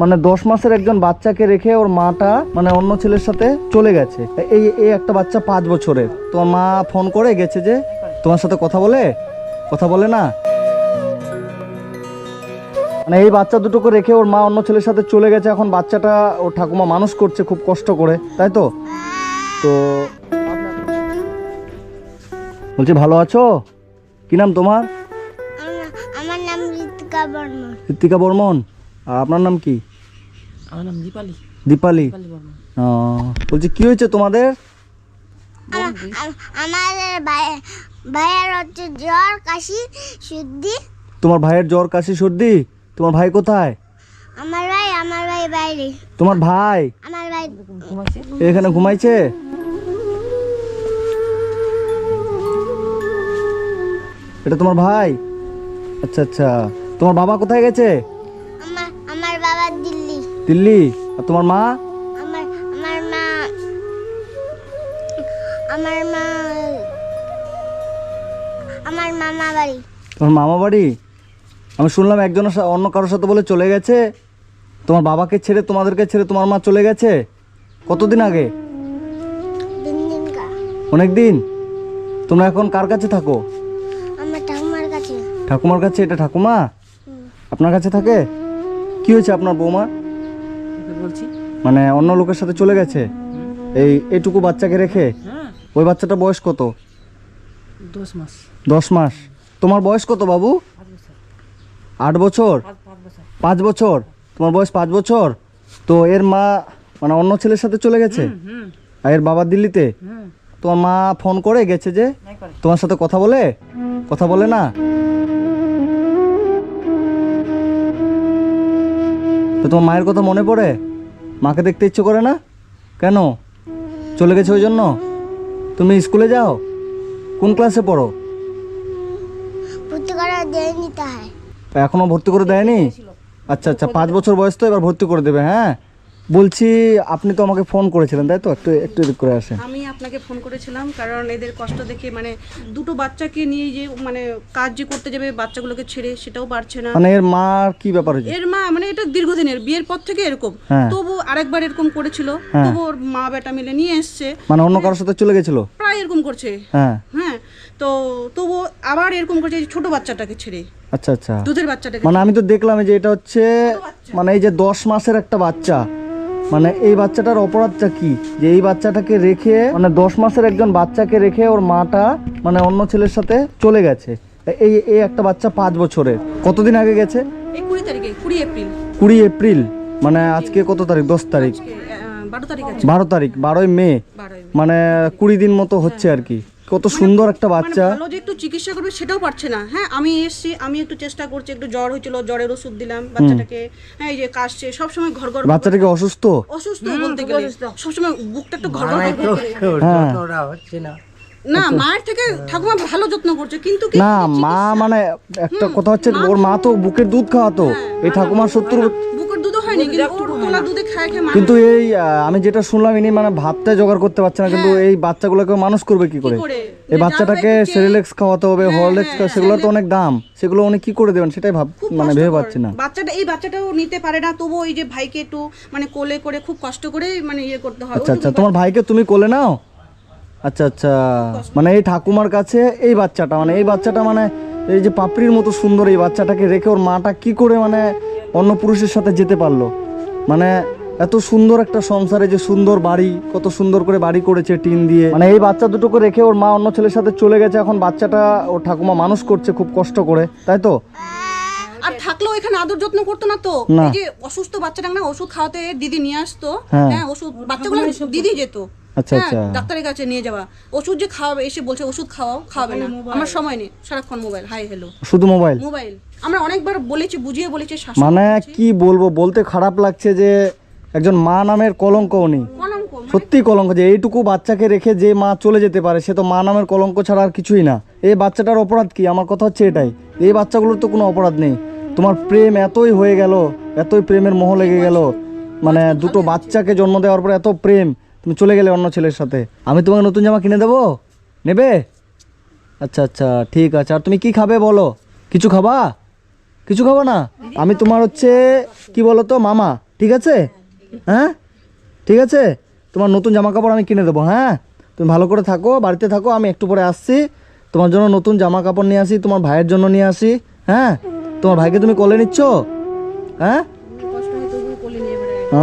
মানে দশ মাসের একজন বাচ্চাকে রেখে ওর মাটা মানে অন্য ছেলের সাথে চলে গেছে। এই এই একটা বাচ্চা পাঁচ বছরের। তোমার মা ফোন করে গেছে যে তোমার সাথে কথা বলে? কথা বলে না? মানে এই বাচ্চা দুটোকে রেখে ওর মা অন্য ছেলের সাথে চলে গেছে এখন বাচ্চাটা ওর ঠাকুমা মানুষ করছে খুব কষ্ট করে তাই তো? তো বলছি ভালো আছো? কি নাম তোমার? আমার- আমার নাম ঋতিকা বর্মন। ঋতিকা বর্মন। আর আপনার নাম কি? আমার নাম দীপালি। দীপালি? দীপালি ও, বলছি কি হয়েছে তোমাদের? আমাদের ভাইয়ের হচ্ছে জ্বর কাশি সর্দি। তোমার ভাইয়ের জ্বর কাশি সর্দি? তোমার ভাই কোথায়? আমার ভাই আমার ভাই বাইরে। তোমার ভাই? আমার ভাই এখানে ঘুমাইছে? এটা তোমার ভাই? আচ্ছা আচ্ছা। তোমার বাবা কোথায় গেছে? দিল্লি? আর তোমার মা? আমার আমার মা আমার মা আমার মামা বাড়ি। তোমার মামা বাড়ি? আমি শুনলাম একজনের অন্য কারোর সাথে বলে চলে গেছে। তোমার বাবাকে ছেড়ে তোমাদেরকে ছেড়ে তোমার মা চলে গেছে? কতদিন আগে? অনেক দিন তোমরা এখন কার কাছে থাকো? আমার ঠাকুমার কাছে। ঠাকুমার কাছে? এটা ঠাকুমা? আপনার কাছে থাকে? কি হয়েছে আপনার বৌমা? বলছি। মানে অন্য লোকের সাথে চলে গেছে? এই এইটুকু বাচ্চাকে রেখে? হ্যাঁ। ওই বাচ্চাটা বয়স কত? দশ মাস। দশ মাস। তোমার বয়স কত বাবু? আট বছর? পাঁচ পাঁচ বছর। তোমার বয়স পাঁচ বছর? তো এর মা মানে অন্য ছেলের সাথে চলে গেছে? আর এর বাবা দিল্লিতে? তোমার মা ফোন করে গেছে যে? তোমার সাথে কথা বলে? কথা বলে না? তো তোমার মায়ের কথা মনে পড়ে? মাকে দেখতে ইচ্ছে করে না? কেন? চলে গেছে ওই জন্য? তুমি স্কুলে যাও? কোন ক্লাসে পড়ো? ভর্তি করা এখনও ভর্তি করে দেয়নি? আচ্ছা আচ্ছা পাঁচ বছর বয়স তো এবার ভর্তি করে দেবে হ্যাঁ? বলছি আপনি তো আমাকে ফোন করেছিলেন তাই তো? একটু একটু এদিক করে আসেন। আমি আপনাকে ফোন করেছিলাম কারণ এদের কষ্ট দেখে মানে দুটো বাচ্চাকে নিয়ে যে মানে কাজ যে করতে যাবে বাচ্চাগুলোকে ছেড়ে সেটাও পারছে না। মানে এর মার কি ব্যাপার হয়েছে? এর মা মানে এটা দীর্ঘদিনের বিয়ের পর থেকে এরকম। হ্যাঁ। তবু আরেকবার এরকম করেছিল হ্যাঁ। তবু ওর মা বেটা মিলে নিয়ে এসছে। মানে অন্য কারোর সাথে চলে গেছিল? প্রায় এরকম করছে। হ্যাঁ। হ্যাঁ তো তবু আবার এরকম করছে এই ছোট বাচ্চাটাকে ছেড়ে। আচ্ছা আচ্ছা। দুধের বাচ্চাটাকে মানে আমি তো দেখলাম যে এটা হচ্ছে মানে এই যে দশ মাসের একটা বাচ্চা। মানে এই বাচ্চাটার অপরাধটা কি? যে এই বাচ্চাটাকে রেখে মানে দশ মাসের একজন বাচ্চাকে রেখে ওর মাটা মানে অন্য ছেলের সাথে চলে গেছে। এই এই একটা বাচ্চা পাঁচ বছরের। কতদিন আগে গেছে? কুড়ি তারিখে কুড়ি এপ্রিল। কুড়ি এপ্রিল। মানে আজকে কত তারিখ? দশ তারিখ। বারো তারিখ বারো তারিখ বারোই মে। মানে কুড়ি দিন মতো হচ্ছে আর কি। কত সুন্দর একটা বাচ্চা। মানে ভালো যে একটু চিকিৎসা করবে সেটাও পারছে না। হ্যাঁ আমি এসছি আমি একটু চেষ্টা করছি একটু জ্বর হয়েছিল জ্বরের ওষুধ দিলাম বাচ্চাটাকে হ্যাঁ এই যে কাশছে সব সময় ঘর ঘর বাচ্চাটাকে অসুস্থ? অসুস্থ বলতে গেলে। সব সময় বুকটা একটু ঘর ঘর হচ্ছে করে। হ্যাঁ না মায়ের থেকে ঠাকুমা ভালো যত্ন করছে কিন্তু না মা মানে একটা কথা হচ্ছে ওর মা তো বুকের দুধ খাওয়াতো। এই ঠাকুমার সত্তর বুকের দুধও হয়নি কিন্তু ওর তোলা দুধে খায় খেয়ে মা কিন্তু এই আমি যেটা শুনলাম ইনি মানে ভাতটা জোগাড় করতে পারছে না কিন্তু এই বাচ্চাগুলোকে মানুষ করবে কি করে? করে? এই বাচ্চাটাকে সেরিলেক্স খাওয়াতে হবে হরলেক্স সেগুলো তো অনেক দাম। সেগুলো উনি কি করে দেবেন সেটাই ভাব মানে ভেবে পাচ্ছি না। বাচ্চাটা এই বাচ্চাটাও নিতে পারে না তবু ওই যে ভাইকে একটু মানে কোলে করে খুব কষ্ট করে মানে ইয়ে করতে হয়। আচ্ছা আচ্ছা তোমার ভাইকে তুমি কোলে নাও? আচ্ছা আচ্ছা। মানে এই ঠাকুমার কাছে এই বাচ্চাটা মানে এই বাচ্চাটা মানে এই যে পাপড়ির মতো সুন্দর এই বাচ্চাটাকে রেখে ওর মাটা কি করে মানে অন্য পুরুষের সাথে যেতে পারল? মানে এত সুন্দর একটা সংসারে যে সুন্দর বাড়ি কত সুন্দর করে বাড়ি করেছে টিন দিয়ে। মানে এই বাচ্চা দুটোকে রেখে ওর মা অন্য ছেলের সাথে চলে গেছে এখন বাচ্চাটা ওর ঠাকুমা মানুষ করছে খুব কষ্ট করে তাই তো? আর থাকলেও এখানে আদর যত্ন করতো না তো। এই যে অসুস্থ বাচ্চাটা না ওষুধ খাওয়াতে দিদি নিয়ে আসতো হ্যাঁ। হ্যাঁ ওষুধ বাচ্চাগুলো দিদি যেত। আচ্ছা, হ্যাঁ, আচ্ছা। ডাক্তারের কাছে নিয়ে যাওয়া। ওষুধ যে খাওয়াবে এসে বলছে ওষুধ খাওয়াও খাওয়াবে না। আমার সময় নেই। সারাক্ষণ মোবাইল হাই হ্যালো শুধু মোবাইল মোবাইল আমরা অনেকবার বলেছি বুঝিয়ে বলেছি মানে কি বলব বলতে খারাপ লাগছে যে একজন মা নামের কলঙ্ক উনি। কলঙ্ক সত্যি কলঙ্ক যে এইটুকু বাচ্চাকে রেখে যে মা চলে যেতে পারে সে তো মা নামের কলঙ্ক ছাড়া আর কিছুই না। এই বাচ্চাটার অপরাধ কি? আমার কথা হচ্ছে এটাই। এই বাচ্চাগুলোর তো কোনো অপরাধ নেই। তোমার প্রেম এতই হয়ে গেল এতই প্রেমের মোহ লেগে গেল। মানে দুটো বাচ্চাকে জন্ম দেওয়ার পরে এত প্রেম। তুমি চলে গেলে অন্য ছেলের সাথে। আমি তোমাকে নতুন জামা কিনে দেবো? নেবে? আচ্ছা আচ্ছা ঠিক আছে। আর তুমি কি খাবে বলো? কিছু খাবা? কিছু খাব না? আমি তোমার হচ্ছে, কি বলো তো মামা, ঠিক আছে? হ্যাঁ? ঠিক আছে? তোমার নতুন জামা কাপড় আমি কিনে দেবো হ্যাঁ? তুমি ভালো করে থাকো, বাড়িতে থাকো, আমি একটু পরে আসছি। তোমার জন্য নতুন জামা কাপড় নিয়ে আসি, তোমার ভাইয়ের জন্য নিয়ে আসি হ্যাঁ? তোমার ভাইকে তুমি কোলে নিচ্ছ? হ্যাঁ? ও,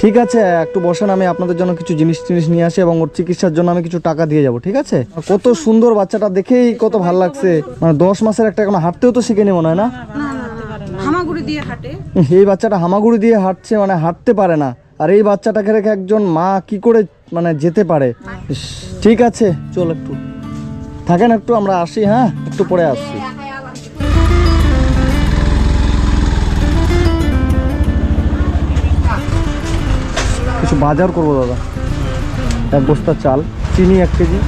ঠিক আছে একটু বসেন আমি আপনাদের জন্য কিছু জিনিস টিনিস নিয়ে আসি এবং ওর চিকিৎসার জন্য আমি কিছু টাকা দিয়ে যাব ঠিক আছে? কত সুন্দর বাচ্চাটা দেখেই কত ভালো লাগছে। মানে দশ মাসের একটা এখন হাঁটতেও তো শিখেনি মনে হয় না? হামাগুড়ি দিয়ে হাঁটে। এই বাচ্চাটা হামাগুড়ি দিয়ে হাঁটছে মানে হাঁটতে পারে না। আর এই বাচ্চাটাকে রেখে একজন মা কি করে মানে যেতে পারে? ঠিক আছে চল একটু। থাকেন একটু আমরা আসি হ্যাঁ? একটু পরে আসছি। কিছু বাজার করব দাদা। এক বস্তা চাল চিনি এক কেজি?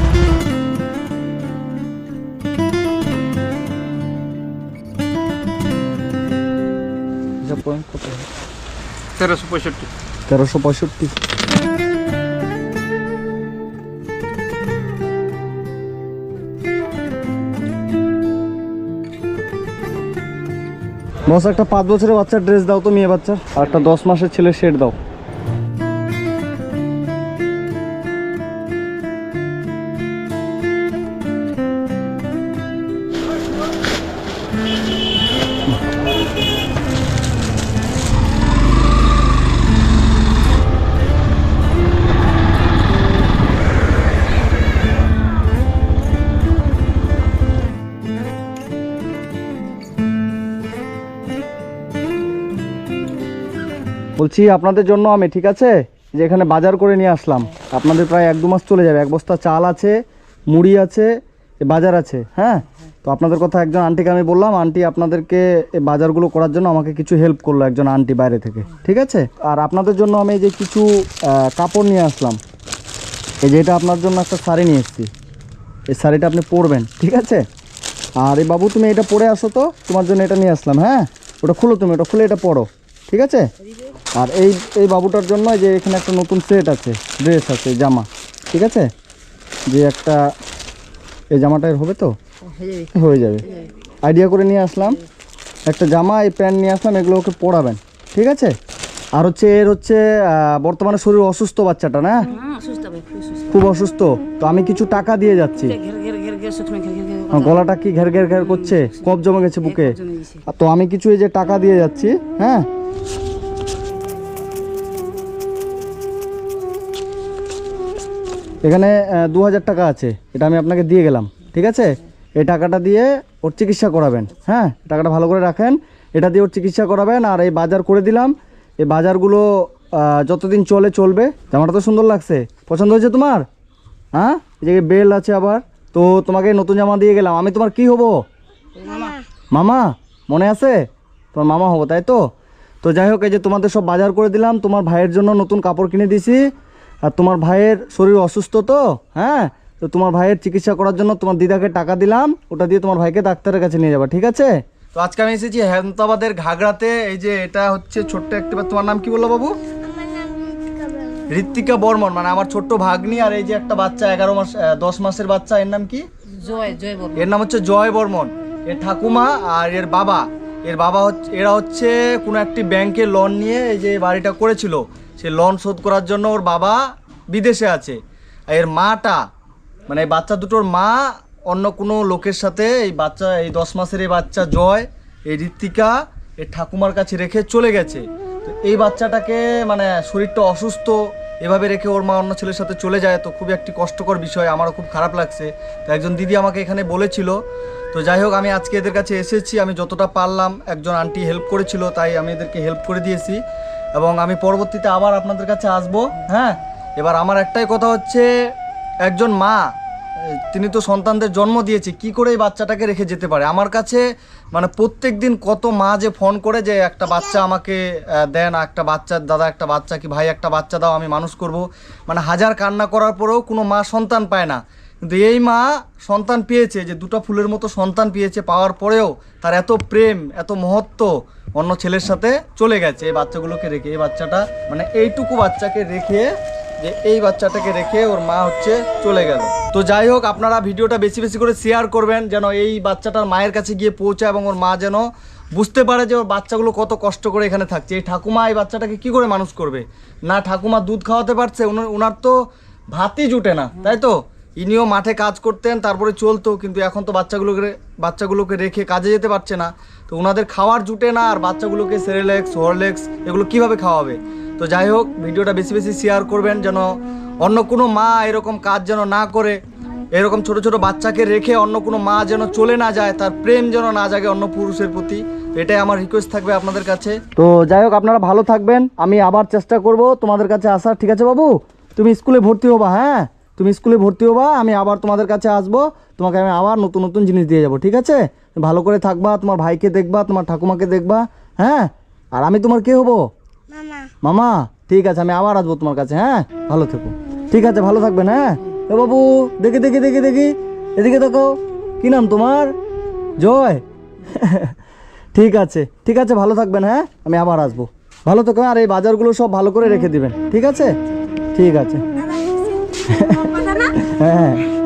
তেরোশো পঁয়ষট্টি। তেরোশো পঁয়ষট্টি। একটা পাঁচ বছরের বাচ্চার ড্রেস দাও তো মেয়ে বাচ্চার। আর একটা দশ মাসের ছেলে শেড দাও। বলছি, আপনাদের জন্য আমি, ঠিক আছে? যে এখানে বাজার করে নিয়ে আসলাম। আপনাদের প্রায় এক দু মাস চলে যাবে। এক বস্তা চাল আছে, মুড়ি আছে বাজার আছে হ্যাঁ? তো আপনাদের কথা একজন আন্টিকে আমি বললাম, আন্টি আপনাদেরকে বাজারগুলো করার জন্য আমাকে কিছু হেল্প করল একজন আন্টি বাইরে থেকে, ঠিক আছে? আর আপনাদের জন্য আমি যে কিছু কাপড় নিয়ে আসলাম। এই যে এটা আপনার জন্য একটা শাড়ি নিয়ে এসেছি। এই শাড়িটা আপনি পরবেন, ঠিক আছে? আর এই বাবু, তুমি এটা পরে আসো তো। তোমার জন্য এটা নিয়ে আসলাম হ্যাঁ? ওটা খুলো তুমি, ওটা খুলে এটা পরো, ঠিক আছে? আর এই এই বাবুটার জন্য যে এখানে একটা নতুন সেট আছে ড্রেস আছে জামা ঠিক আছে? যে একটা এই জামাটা হবে তো? হয়ে যাবে। আইডিয়া করে নিয়ে আসলাম। একটা জামা এই প্যান্ট নিয়ে আসলাম এগুলো ওকে পরাবেন ঠিক আছে? আর হচ্ছে এর হচ্ছে বর্তমানে শরীর অসুস্থ বাচ্চাটা না? খুব অসুস্থ। তো আমি কিছু টাকা দিয়ে যাচ্ছি। গলাটা কি ঘের ঘের ঘের করছে? কপ জমে গেছে বুকে। তো আমি কিছু এই যে টাকা দিয়ে যাচ্ছি হ্যাঁ? এখানে দু হাজার টাকা আছে। এটা আমি আপনাকে দিয়ে গেলাম ঠিক আছে? এই টাকাটা দিয়ে ওর চিকিৎসা করাবেন হ্যাঁ? টাকাটা ভালো করে রাখেন। এটা দিয়ে ওর চিকিৎসা করাবেন আর এই বাজার করে দিলাম। এই বাজারগুলো যতদিন চলে চলবে। জামাটা তো সুন্দর লাগছে। পছন্দ হয়েছে তোমার? হ্যাঁ? এই যে বেল আছে আবার। তো তোমাকে নতুন জামা দিয়ে গেলাম। আমি তোমার কি হব? মামা। মনে আছে? তোমার মামা হব তাই তো? তো যাই হোক এই যে তোমাদের সব বাজার করে দিলাম। তোমার ভাইয়ের জন্য নতুন কাপড় কিনে দিছি আর তোমার ভাইয়ের শরীর অসুস্থ তো হ্যাঁ? তো তোমার ভাইয়ের চিকিৎসা করার জন্য তোমার দিদাকে টাকা দিলাম ওটা দিয়ে তোমার ভাইকে ডাক্তারের কাছে নিয়ে যাবা ঠিক আছে? তো আজকে আমি এসেছি হেমতাবাদের ঘাগড়াতে এই যে এটা হচ্ছে ছোট্ট একটা তোমার নাম কি বলল বাবু? ঋতিকা বর্মন। ঋত্বিকা বর্মন মানে আমার ছোট্ট ভাগ্নি আর এই যে একটা বাচ্চা এগারো মাস দশ মাসের বাচ্চা এর নাম কি? জয় জয় এর নাম হচ্ছে জয় বর্মন। এর ঠাকুমা আর এর বাবা। এর বাবা হচ্ছে এরা হচ্ছে কোনো একটি ব্যাংকে লোন নিয়ে এই যে বাড়িটা করেছিল। সে লোন শোধ করার জন্য ওর বাবা বিদেশে আছে। এর মাটা মানে এই বাচ্চা দুটোর মা, অন্য কোনো লোকের সাথে এই বাচ্চা, এই দশ মাসের এই বাচ্চা জয়, এই ঋত্বিকা, এই ঠাকুমার কাছে রেখে চলে গেছে। তো এই বাচ্চাটাকে মানে শরীরটা অসুস্থ, এভাবে রেখে ওর মা অন্য ছেলের সাথে চলে যায়, তো খুবই একটি কষ্টকর বিষয়, আমারও খুব খারাপ লাগছে। তো একজন দিদি আমাকে এখানে বলেছিল, তো যাই হোক, আমি আজকে এদের কাছে এসেছি, আমি যতটা পারলাম, একজন আন্টি হেল্প করেছিল, তাই আমি এদেরকে হেল্প করে দিয়েছি। এবং আমি পরবর্তীতে আবার আপনাদের কাছে আসব হ্যাঁ? এবার আমার একটাই কথা হচ্ছে, একজন মা তিনি তো সন্তানদের জন্ম দিয়েছে, কি করে এই বাচ্চাটাকে রেখে যেতে পারে? আমার কাছে মানে প্রত্যেক দিন কত মা যে ফোন করে যে একটা বাচ্চা আমাকে দেন একটা বাচ্চা, দাদা, একটা বাচ্চা কি ভাই, একটা বাচ্চা দাও, আমি মানুষ করব। মানে হাজার কান্না করার পরেও কোনো মা সন্তান পায় না। কিন্তু এই মা সন্তান পেয়েছে, যে দুটো ফুলের মতো সন্তান পেয়েছে, পাওয়ার পরেও তার এত প্রেম, এত মহত্ব অন্য ছেলের সাথে চলে গেছে এই বাচ্চাগুলোকে রেখে। এই বাচ্চাটা মানে এইটুকু বাচ্চাকে রেখে, যে এই বাচ্চাটাকে রেখে ওর মা হচ্ছে চলে গেল। তো যাই হোক, আপনারা ভিডিওটা বেশি বেশি করে শেয়ার করবেন, যেন এই বাচ্চাটার মায়ের কাছে গিয়ে পৌঁছায় এবং ওর মা যেন বুঝতে পারে যে ওর বাচ্চাগুলো কত কষ্ট করে এখানে থাকছে। এই ঠাকুমা এই বাচ্চাটাকে কি করে মানুষ করবে? না ঠাকুমা দুধ খাওয়াতে পারছে ওনার তো ভাতই জুটে না, তাই তো? ইনিও মাঠে কাজ করতেন, তারপরে চলতো, কিন্তু এখন তো বাচ্চাগুলোকে বাচ্চাগুলোকে রেখে কাজে যেতে পারছে না। তো ওনাদের খাওয়ার জুটে না, আর বাচ্চাগুলোকে সেরেলেক্স, হরলেক্স এগুলো কীভাবে খাওয়াবে? তো যাই হোক, ভিডিওটা বেশি বেশি শেয়ার করবেন যেন অন্য কোনো মা এরকম কাজ যেন না করে, এরকম ছোট ছোট বাচ্চাকে রেখে অন্য কোনো মা যেন চলে না যায়, তার প্রেম যেন না জাগে অন্য পুরুষের প্রতি। এটাই আমার রিকোয়েস্ট থাকবে আপনাদের কাছে। তো যাই হোক, আপনারা ভালো থাকবেন। আমি আবার চেষ্টা করব। তোমাদের কাছে আসার। ঠিক আছে বাবু? তুমি স্কুলে ভর্তি হবা হ্যাঁ? তুমি স্কুলে ভর্তি হবা আমি আবার তোমাদের কাছে আসব তোমাকে আমি আবার নতুন নতুন জিনিস দিয়ে যাব ঠিক আছে? ভালো করে থাকবা তোমার ভাইকে দেখবা তোমার ঠাকুমাকে দেখবা হ্যাঁ? আর আমি তোমার কে হব? মামা। ঠিক আছে আমি আবার আসব তোমার কাছে হ্যাঁ? ভালো থেকো। ঠিক আছে ভালো থাকবেন হ্যাঁ? এ বাবু দেখি দেখি দেখি দেখি। এদিকে দেখো কি নাম তোমার? জয়। ঠিক আছে ঠিক আছে ভালো থাকবেন হ্যাঁ? আমি আবার আসব। ভালো থেকো আর এই বাজারগুলো সব ভালো করে রেখে দিবেন ঠিক আছে? ঠিক আছে। হ্যাঁ